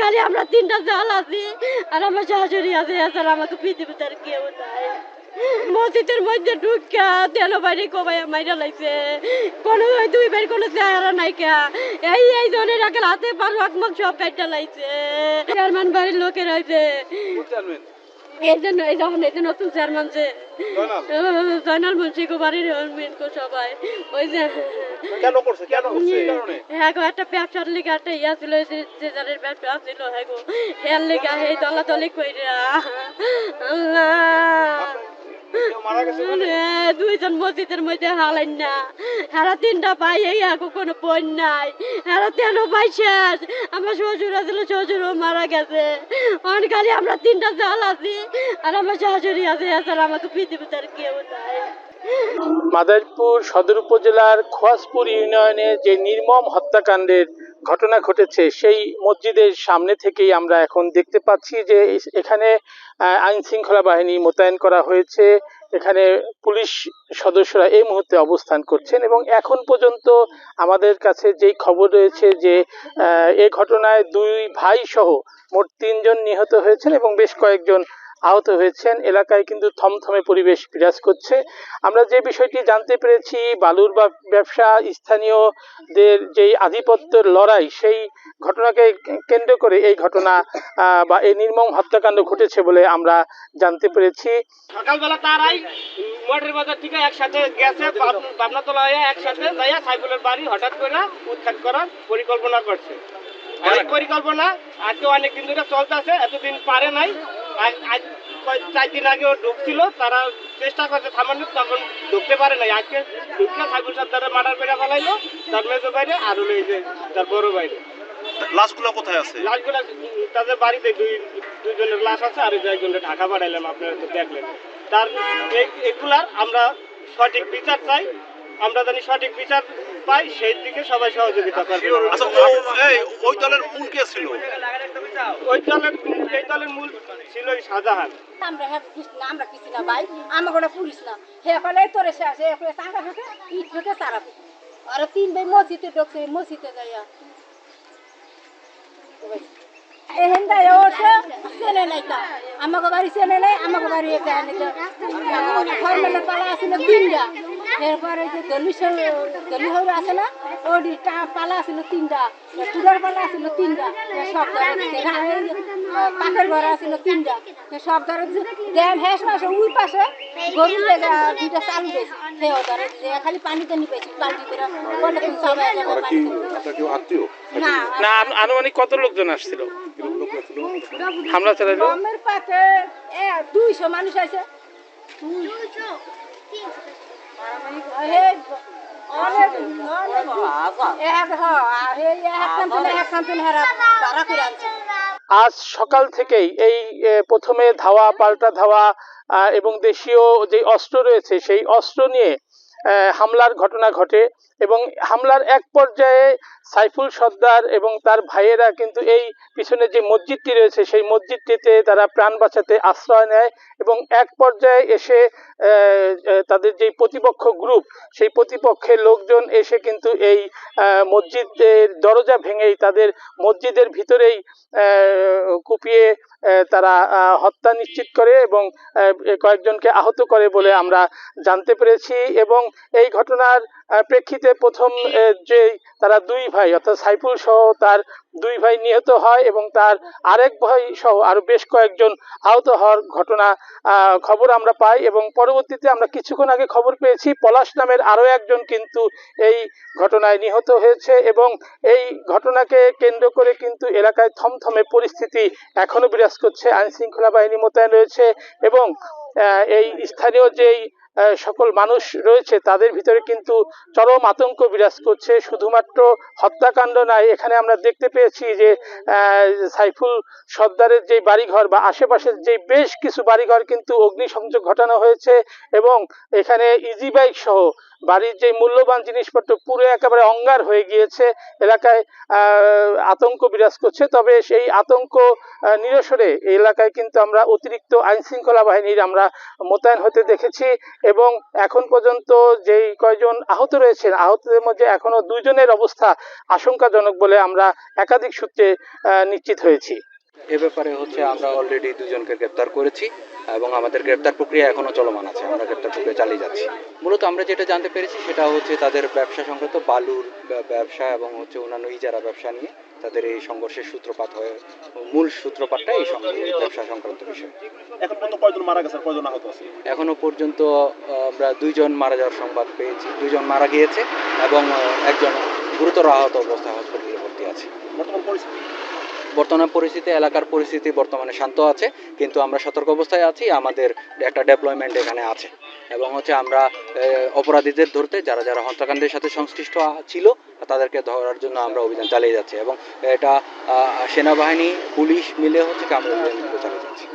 খালি আমরা তিনটা জাল আছি, আর আমার শাশুড়ি আছে, এছাড়া আমাকে পৃথিবীতে আর কেউ মসজিদের মধ্যে ঢুকা তেল বাইরে কবাই মাইরা লাগছে কোনো দুই বের কোনো চেহারা নাই কা। এই এই জনের আগে হাতে পারো আকমক সব কাইটা লাগছে চেয়ারম্যান বাড়ির লোকের হয়েছে এই জন্য এই যখন এই যে নতুন চেয়ারম্যান যে জয়নাল। জয়নাল মুন্সি বাড়ির মেন সবাই। ওই যে কেন করছে কেন করছে হ্যাঁ গো একটা ব্যবসার লিগে একটা ইয়া ছিল যে যে ব্যবসা ছিল হ্যাঁ গো হের লিগা এই দলাদলি কইরা। আল্লাহ। দুইজন মসজিদের মধ্যে হালাইন না। হেরা তিনটা ভাই এই আগো কোনো নাই। হেরা তেন ভাই শেষ। আমার শ্বশুর আছিল শ্বশুরও মারা গেছে। আমরা তিনটা জাল আছি আর আমার শাশুড়ি আছে এছাড়া আমাকে পৃথিবীতে আর কেউ নাই। মাদারীপুর সদর উপজেলার খোয়াজপুর ইউনিয়নে যে নির্মম হত্যাকাণ্ডের ঘটনা ঘটেছে, সেই মসজিদের সামনে থেকেই আমরা এখন দেখতে পাচ্ছি যে এখানে আইন শৃঙ্খলা বাহিনী মোতায়েন করা হয়েছে। এখানে পুলিশ সদস্যরা এই মুহূর্তে অবস্থান করছেন এবং এখন পর্যন্ত আমাদের কাছে যেই খবর রয়েছে যে এ ঘটনায় দুই ভাই সহ মোট তিনজন নিহত হয়েছেন এবং বেশ কয়েকজন আহত হয়েছেন। এলাকায় কিন্তু থমথমে পরিবেশ বিরাজ করছে। আমরা যে বিষয়টি জানতে পেরেছি, বালুর বা ব্যবসা, স্থানীয়দের যেই আধিপত্যের লড়াই, সেই ঘটনাকে কেন্দ্র করে এই ঘটনা বা এই নির্মম হত্যাকাণ্ড ঘটেছে বলে আমরা জানতে পেরেছি। সকালবেলা তারাই মোটর বাজার থেকে একসাথে গেছে পাব- পাবনা তোলা হয়ে একসাথে যাইয়া সাইকেলের বাড়ি হঠাৎ করে উৎখাত করার পরিকল্পনা করছে। পরিকল্পনা, আজকে অনেক দিন ধরে চলতেছে, এতদিন পারে নাই। আজ- চার দিন আগে ও ঢুকছিল তারা চেষ্টা করছে থামানোর তখন ঢুকতে পারে নাই। আজকে ঢুকলে সাইকেল সাহেব তারা মার্ডার করে ফেলাইলো তার মেজো বাইরে আর হলো এই যে তার বড় বাইরে লাশগুলো কোথায় আছে? লাশগুলা তাদের বাড়িতে দুই দুইজনের লাশ আছে আর একজনের ঢাকা পাঠাইলাম আপনারা তো দেখলেন। তার এগুলার আমরা সঠিক বিচার চাই। আমরা জানি সঠিক বিচার পাই সেই দিকে সবাই সহযোগিতা করবে। আচ্ছা ওই দলের মূল কে ছিল? ওই দলের এই দলের মূল ছিল শাহজাহান। আমরা হ্যাঁ না আমরা কিছু না ভাই। আমার কোনো পুলিশ না। হে তোরে টাকা ইট আর তিন ভাই মসজিদে ঢুকছে মসজিদে যাইয়া। এহেন দায় ওঠে চেনে নাই তা। আমাকে বাড়ি চেনে নাই আমাকে বাড়ি ফর্মেলের পালা তিনটা এরপরে যে দলিশন দলি হৌর আছে না? ওডি পালা আছিল তিনটা চুলার পালা আছিল তিনটা সব পাশের ঘর আছিল তিনটা সব ধরে দেন হেস মাসে উই পাশে গরুর লেগা দুইটা চালু গেছে ধরে খালি পানিতে নিপেছি বালতি করে বলে তুমি সবাই না না আনু- আনুমানিক কত লোকজন আসছিল? হামলা চালাইলো? গমের পাতে এ দুইশো মানুষ আছে। হে আজ সকাল থেকেই এই প্রথমে ধাওয়া, পাল্টা ধাওয়া এবং দেশীয় যে অস্ত্র রয়েছে, সেই অস্ত্র নিয়ে হামলার ঘটনা ঘটে। এবং হামলার এক পর্যায়ে সাইফুল সর্দার এবং তার ভাইয়েরা কিন্তু এই পিছনে যে মসজিদটি রয়েছে সেই মসজিদটিতে তারা প্রাণ বাঁচাতে আশ্রয় নেয় এবং এক পর্যায়ে এসে তাদের যে প্রতিপক্ষ গ্রুপ সেই প্রতিপক্ষের লোকজন এসে কিন্তু এই মসজিদের দরজা ভেঙেই তাদের মসজিদের ভিতরেই কুপিয়ে তারা হত্যা নিশ্চিত করে এবং কয়েকজনকে আহত করে বলে আমরা জানতে পেরেছি এবং এই ঘটনার আহ, প্রেক্ষিতে প্রথম যে তারা দুই ভাই, অর্থাৎ সাইফুল সহ তার দুই ভাই নিহত হয় এবং তার আরেক ভাই সহ আরও বেশ কয়েকজন আহত হওয়ার ঘটনা খবর আমরা পাই এবং পরবর্তীতে আমরা কিছুক্ষণ আগে খবর পেয়েছি, পলাশ নামের আরও একজন কিন্তু এই ঘটনায় নিহত হয়েছে এবং এই ঘটনাকে কেন্দ্র করে কিন্তু এলাকায় থমথমে পরিস্থিতি এখনও বিরাজ করছে আইন শৃঙ্খলা বাহিনী মোতায়েন রয়েছে এবং এই স্থানীয় যেই সকল মানুষ রয়েছে তাদের ভিতরে কিন্তু চরম আতঙ্ক বিরাজ করছে। শুধুমাত্র হত্যাকাণ্ড নয় এখানে আমরা দেখতে পেয়েছি যে সাইফুল সর্দারের যে বাড়িঘর বা আশেপাশের যে বেশ কিছু বাড়িঘর কিন্তু অগ্নিসংযোগ ঘটানো হয়েছে এবং এখানে ইজি বাইক সহ বাড়ির যে মূল্যবান জিনিসপত্র পুরো একেবারে অঙ্গার হয়ে গিয়েছে এলাকায় আতঙ্ক বিরাজ করছে। তবে সেই আতঙ্ক আহ, নিরসনে এলাকায় কিন্তু আমরা অতিরিক্ত আইন শৃঙ্খলা বাহিনীর আমরা মোতায়েন হতে দেখেছি এবং এখন পর্যন্ত যেই কয়জন আহত রয়েছেন, আহতদের মধ্যে এখনও দুইজনের অবস্থা আশঙ্কাজনক বলে আমরা একাধিক সূত্রে নিশ্চিত হয়েছি। এ ব্যাপারে হচ্ছে আমরা অলরেডি দুজনকে গ্রেপ্তার করেছি এবং আমাদের গ্রেপ্তার প্রক্রিয়া এখনও চলমান আছে। আমরা গ্রেপ্তার প্রক্রিয়া চালিয়ে যাচ্ছি। মূলত আমরা যেটা জানতে পেরেছি সেটা হচ্ছে তাদের ব্যবসা সংক্রান্ত বালুর ব্যবসা এবং হচ্ছে অন্যান্য ইজারা ব্যবসা নিয়ে। তাদের এই সংঘর্ষের সূত্রপাত হয়। মূল সূত্রপাতটা এই ব্যবসা সংক্রান্ত বিষয়। এখন পর্যন্ত কয়জন মারা গেছে কয়জন আহত আছে? এখনও পর্যন্ত আহ, আমরা দুইজন মারা যাওয়ার সংবাদ পেয়েছি। দুইজন মারা গিয়েছে এবং একজন গুরুতর আহত অবস্থায় হসপিটালে ভর্তি আছে। বর্তমান পরিস্থিতি? বর্তমান পরিস্থিতি, এলাকার পরিস্থিতি বর্তমানে শান্ত আছে, কিন্তু আমরা সতর্ক অবস্থায় আছি, আমাদের একটা ডেভেলপমেন্ট এখানে আছে। এবং হচ্ছে আমরা অপরাধীদের ধরতে, যারা যারা হত্যাকাণ্ডের সাথে সংশ্লিষ্ট ছিল, তাদেরকে ধরার জন্য আমরা অভিযান চালিয়ে যাচ্ছি। এবং এটা সেনাবাহিনী, পুলিশ মিলে হচ্ছে আমরা চালিয়ে যাচ্ছি।